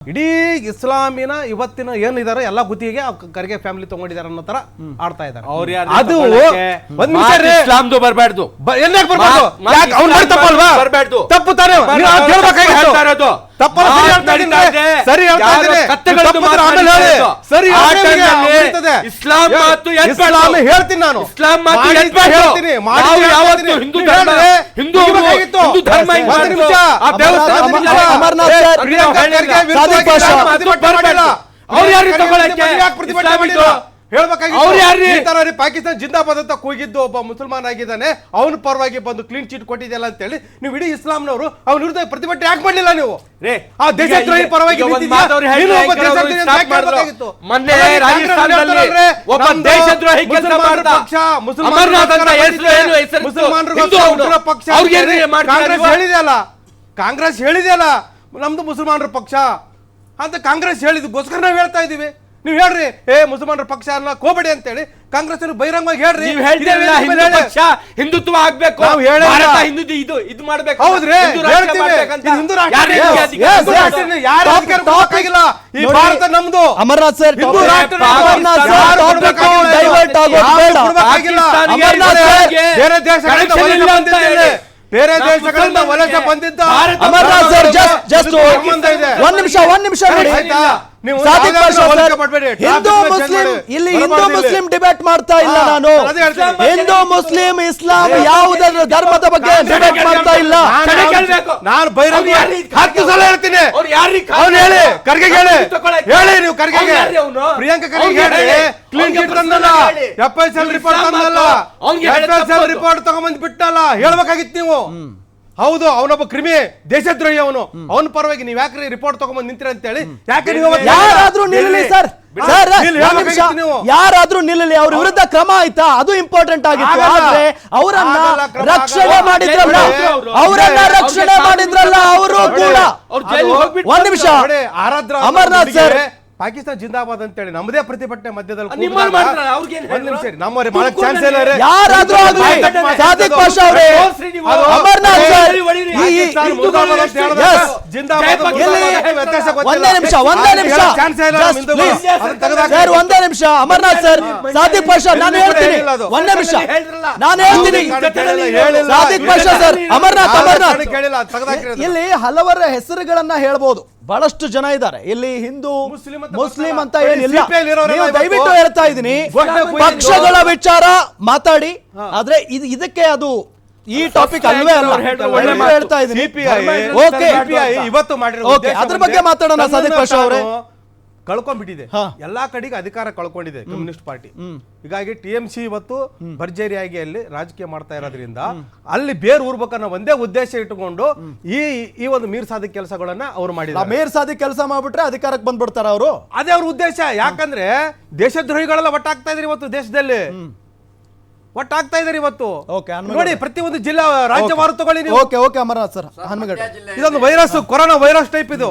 ಇಡೀ ಇಸ್ಲಾಮಿನ ಇವತ್ತಿನ ಏನಿದಾರೆ ಎಲ್ಲ ಗುತ್ತಿಗೆ ಕರಿಗೆ ಫ್ಯಾಮಿಲಿ ತಗೊಂಡಿದ್ದಾರೆ ಅನ್ನೋ ತರ ಆಡ್ತಾ ಇದ್ದಾರೆ ಅವ್ರು ಅದು ತಗೊಳಕ್ಕೆ? ಒಂದ್ ನಿಮಿಷ ರೀ. ಇಸ್ಲಾಮ್ದು ಬರ್ಬಾರ್ದು ಬ- ಎಲ್ಲೇ ಬರ್ಬಾರ್ದು ಮಾತ್- ಯಾಕೆ ಅವ್ನು ಮಾಡಿ ತಪ್ಪಲ್ವಾ ಬರ್ಬಾರ್ದು. ತಪ್ಪು ತಾನೇ ಬರ್ಬಾರ್ದು. ಅದ್ ಹೇಳ್ಬೇಕಾಗಿತ್ತು. ಹೇಳ್ತಾ ಇರೋದು. ತಪ್ಪಲ್ಲ, ಸರಿ ಹೇಳ್ತಾ ಇದ್ದೀನಿ. ಸರಿ ಹೇಳ್ತಾ ಯಾರೋ ಇದ್ದೀನಿ. ಕತ್ತೆಗಳದ್ದು ತಪ್ಪಿದ್ರೆ ಆಮೇಲೆ ಹೇಳಿ. ನಡೀತಾ ಸರಿ ಆ ಹೇಳ್ತಾ ಇದ್ದೀನಿ, ಟೈಮ್ನಲ್ಲಿ ಉಳಿತದೆ. ಇಸ್ಲಾಂ ಮಾತು. ಇಸ್ಲಾಂ ಹೇಳ್ತೀನಿ ನಾನು ಇಸ್ಲಾಂ ಮಾತು. ಹೇಳ್ತೀನಿ, ನಾವು ಯಾವತ್ತೂ ಹಿಂದೂ ನೀವು ಧರ್ಮ-. ಹಿಂದೂ. ಹಿಂದೂ ಧರ್ಮ ಹಿಂಗ್ ಒಂದು ಮಾಡ್ತು. ನಿಮಿಷ. ಆ ದೇವಸ್ಥಾನ ಒಂದು ನಿಮಿಷ. ಅಮರ್- ಸರ್, ಪ್ರಿಯಾಂಕಾ ಖರ್ಗೆ ವಿರುದ್ಧವಾಗಿ ಸಾದಿಕ್ ಪಾಷಾ. ಪಾಕಿಸ್ತಾನ ಜಿಂದಾಬಾದ್ ಅಂತ ಕೂಗಿದ್ದು ಒಬ್ಬ ಮುಸಲ್ಮಾನ್ ಆಗಿದ್ದಾನೆ. ಅವನ ಪರವಾಗಿ ಬಂದು ಕ್ಲೀನ್ ಚೀಟ್ ಕೊಟ್ಟಿದೆಯಲ್ಲ ಅಂತ ಹೇಳಿ ನೀವು ಇಡೀ ಇಸ್ಲಾಂನವರು ಅವನ ವಿರುದ್ಧ ಪ್ರತಿಭಟನೆ ಯಾಕೆ ಮಾಡಲಿಲ್ಲ ನೀವು? ಆ ದೇಶದ್ರೋಹಿ ಪರವಾಗಿ ಮೊನ್ನೆ ರಾಜಸ್ಥಾನದಲ್ಲಿ ಒಬ್ಬ ಕೆಲಸ ಮಾಡ್ದ. ಪಕ್ಷ, ಮುಸಲ್ಮಾನರ ಕಾಂಗ್ರೆಸ್? ಹೇಳಿದೆಯಲ್ಲ. ಕಾಂಗ್ರೆಸ್ ಹೇಳಿದೆಯಲ್ಲ. ನಮ್ದು ಮುಸಲ್ಮಾನರ ಪಕ್ಷ. ಅಂತ ಕಾಂಗ್ರೆಸ್ ಹೇಳಿದಕ್ಕೋಸ್ಕರ ನಾವು ಹೇಳ್ತಾ ಇದೀವಿ. ನೀವು ಹೇಳ್ರಿ ಏ ಮುಸಲ್ಮಾನರ ಪಕ್ಷ ಅಲ್ಲ ಕೋಬೇಡಿ ಅಂತ ಹೇಳಿ ಕಾಂಗ್ರೆಸ್ ಬಹಿರಂಗವಾಗಿ ಹೇಳ್ರಿ. ಹಿಂದುತ್ವ ಆಗ್ಬೇಕು. ನಾವು ಹೇಳಿಲ್ಲ. ಭಾರತ ಹಿಂದೂ ಇದು ಇದು ಮಾಡ್ಬೇಕು. ಹೌದ್ರಿ ಹಿಂದೂ ರಾಷ್ಟ್ರ ಈ ಭಾರತ ನಮ್ದು. ಅಮರ್ನಾಥ್ ಸರ್ ಆಗೋದು ಬೇಡ. ಅಮರ್ನಾಥ್ ಬೇರೆ ದೇಶಗಳಿಂದ ಬೇರೆ ದೇಶಗಳಿಂದ ವಲಸೆ ಬಂದಿದ್ದ ಅಮರ್ನಾಥ್ ಸರ್ ಜಸ್ಟ್ ಜಸ್ಟ್ ಒಂದ್ ನಿಮಿಷ ಒಂದ್ ನಿಮಿಷ ನೋಡಿ. ಹಿಂದೂ ಮುಸ್ಲಿಂ ಇಲ್ಲಿ ಹಿಂದೂ ಮುಸ್ಲಿಂ ಡಿಬೇಟ್ ಮಾಡ್ತಾ ಇಲ್ಲ ನಾನು. ಹಿಂದೂ ಮುಸ್ಲಿಂ ಇಸ್ಲಾಂ ಯಾವುದರ ಧರ್ಮದ ಬಗ್ಗೆ ಡಿಬೇಟ್ ಮಾಡ್ತಾ ಇಲ್ಲ. ನಾನು ಯಾರು ಹತ್ತು ಸಲ ಹೇಳ್ತೀನಿ. ಅವ್ನು ಹೇಳಿ ಖರ್ಗೆ ಹೇಳಿ. ಹೇಳಿ ನೀವು ಖರ್ಗೆ? ಪ್ರಿಯಾಂಕಾ ಖರ್ಗೆ ಹೇಳಿ. ಕ್ಲೀನ್ ಅವ್ನಿಗೆ ಚಿಟ್ ತಂದಲ್ಲ. ಎಫ್ ಎಸ್ ಎಲ್ ರಿಪೋರ್ಟ್ ತಂದಲ್ಲ. ಎಫ್ ಎಸ್ ಎಲ್ ರಿಪೋರ್ಟ್ ತಗೊಂಬಂದ್ ಬಿಟ್ಟಲ್ಲ. ಹೇಳ್ಬೇಕಾಗಿತ್ತು ನೀವು. ಹೌದು ಅವನೊಬ್ಬ ಕ್ರಿಮಿ ದೇಶದ್ರೋಹಿ ಅವನು. ಅವನ ಪರವಾಗಿ ನೀವ್ ಯಾಕ್ರಿ ರಿಪೋರ್ಟ್ ತಗೊಂಡ್ಬಂದು ನಿಂತಿರ ಅಂತ ಹೇಳಿ ಯಾಕೆ ನೀವು ಅವತ್ತು ಯಾರಾದ್ರೂ ನಿಲ್ಲಲಿ ಸರ್. ಸರ್ ನಿಲ್ಲಿ, ಒಂದ್ ನಿಮಿಷ. ಹೇಳ್ಬೇಕಾಗಿತ್ತು ನೀವು. ಯಾರಾದ್ರೂ ನಿಲ್ಲಲಿ ಅವ್ರ ವಿರುದ್ಧ ಕ್ರಮ ಆಯ್ತಾ? ಅದು ಇಂಪಾರ್ಟೆಂಟ್ ಆಗಿತ್ತು. ಆಗಲ್ಲ. ಆದ್ರೆ ಅವರನ್ನ ಆಗಲ್ಲ, ಕ್ರಮ ರಕ್ಷಣೆ ಆಗಲ್ಲ. ಮಾಡಿದ್ರಲ್ಲ. ಅವ್ರು ಅವ್ರು. ಅವರನ್ನ ಅವ್ರಿಗೆ ರಕ್ಷಣೆ ಮಾಡಿದ್ರಲ್ಲ ಅವರು ನೋಡಿ, ಕೂಡ. ಅವ್ರು ಜೈಲಿಗೆ ಹೋಗ್ಬಿಟ್ಟು ಒಂದ್ ನಿಮಿಷ. ನೋಡಿ, ಆರಾಧ್ರ ಅಂತ ಅಮರ್ನಾಥ್ ಹುಡುಗಿಗೆ ಸರ್. ಪಾಕಿಸ್ತಾನ ಜಿಂದಾಬಾದ್ ಅಂತ ಹೇಳಿ ನಮ್ಮದೇ ಪ್ರತಿಭಟನೆ ಮಧ್ಯದಲ್ಲಿ ಕೂಗಿದಾಗ ಅವ್ರಿಗೇನ್ ಒಂದ್ ನಿಮಿಷ ಮಾಡಕ್ ಚಾನ್ಸ್ ಇಲ್ಲ ರೀ ಯಾರಾದ್ರೂ ಆಗ್ಲಿ. ಮಾತಾಡ್ತಾರೆ. ಸಾದಿಕ್ ಪಾಷಾ ಅವರೇ. ಅದು ಅಮರ್ನಾಥ್ ಒಂದೇ ನಿಮಿಷ ಒಂದೇ ನಿಮಿಷ. ಸರ್ ಒಂದೇ ನಿಮಿಷ. ಅಮರ್ನಾಥ್ ಸರ್ ಸಾದಿಕ್ ಪಾಷಾ ನಾನು ಹೇಳ್ತೀನಿ. ಒಂದೇ ನಿಮಿಷ. ನಾನು ಹೇಳ್ತೀನಿ. ಸಾದಿಕ್ ಪಾಷಾ ಸರ್ ಅಮರ್ನಾಥ್ ಅಮರ್ನಾಥ್. ಇಲ್ಲಿ ಹಲವರ ಹೆಸರುಗಳನ್ನ ಹೇಳ್ಬೋದು. ಬಹಳಷ್ಟು ಜನ ಇದ್ದಾರೆ. ಇಲ್ಲಿ ಹಿಂದೂ ಮುಸ್ಲಿಂ ಅಂತ. ಏನಿಲ್ಲ. ನೀವು ದಯವಿಟ್ಟು ಹೇಳ್ತಾ ಇದ್ದೀನಿ. ಪಕ್ಷಗಳ ವಿಚಾರ ಮಾತಾಡಿ. ಆದ್ರೆ ಇದು ಇದಕ್ಕೆ ಅದು ಈ ಟಾಪಿಕ್ ಅಲ್ವೇ ಅಲ್ಲ. ಹೇಳ್ತಾ ಇದ್ದೀನಿ. ಓಕೆ ಇವತ್ತು ಮಾಡಿರೋ ಓಕೆ, ಅದ್ರ ಬಗ್ಗೆ ಮಾತಾಡೋಣ ಸಾದಿಕ್ ಪಾಷಾ ಅವರೇ. ಕಳ್ಕೊಂಡ್ಬಿಟ್ಟಿದೆ. ಎಲ್ಲಾ ಕಡೆಗೆ ಅಧಿಕಾರ ಕಳ್ಕೊಂಡಿದೆ ಕಮ್ಯುನಿಸ್ಟ್ ಪಾರ್ಟಿ. ಹೀಗಾಗಿ ಟಿ ಎಂ ಸಿ ಇವತ್ತು ಭರ್ಜರಿಯಾಗಿ ಅಲ್ಲಿ ರಾಜಕೀಯ ಮಾಡ್ತಾ ಇರೋದ್ರಿಂದ ಅಲ್ಲಿ ಬೇರ್ ಊರ್ಬೇಕನ್ನೋ ಒಂದೇ ಉದ್ದೇಶ ಇಟ್ಟುಕೊಂಡು ಈ ಈ ಒಂದು ಮೀರ್ ಸಾಧಿಕ ಕೆಲಸಗಳನ್ನ ಅವ್ರು ಮಾಡಿದ್ದಾರೆ. ಮೇರ್ ಸಾಧಿ ಕೆಲಸ ಮಾಡ್ಬಿಟ್ರೆ ಅಧಿಕಾರಕ್ಕೆ ಬಂದ್ಬಿಡ್ತಾರ ಅವರು. ಅದೇ ಅವ್ರ ಉದ್ದೇಶ. ಯಾಕಂದ್ರೆ ದೇಶದ್ರೋಹಿಗಳೆಲ್ಲ ಒಟ್ಟಾಗ್ತಾ ಇದ್ರಿ ಇವತ್ತು ದೇಶದಲ್ಲಿ. ಒಟ್ಟಾಗ್ತಾ ಇದಾರೆ ಇವತ್ತು. ಓಕೆ ಪ್ರತಿ ನೋಡಿ ಪ್ರತಿಯೊಂದು ಜಿಲ್ಲಾ ರಾಜ್ಯವಾರು ತಗೊಳ್ಳಿ ನೀವು. ಓಕೆ ಓಕೆ ಅಮರನಾಥ್ ಸರ್ ಹನುಮಗಡ್ಡೆ ಇದೊಂದು ವೈರಸ್ ಕೊರೋನಾ ವೈರಸ್ ಟೈಪ್ ಇದು.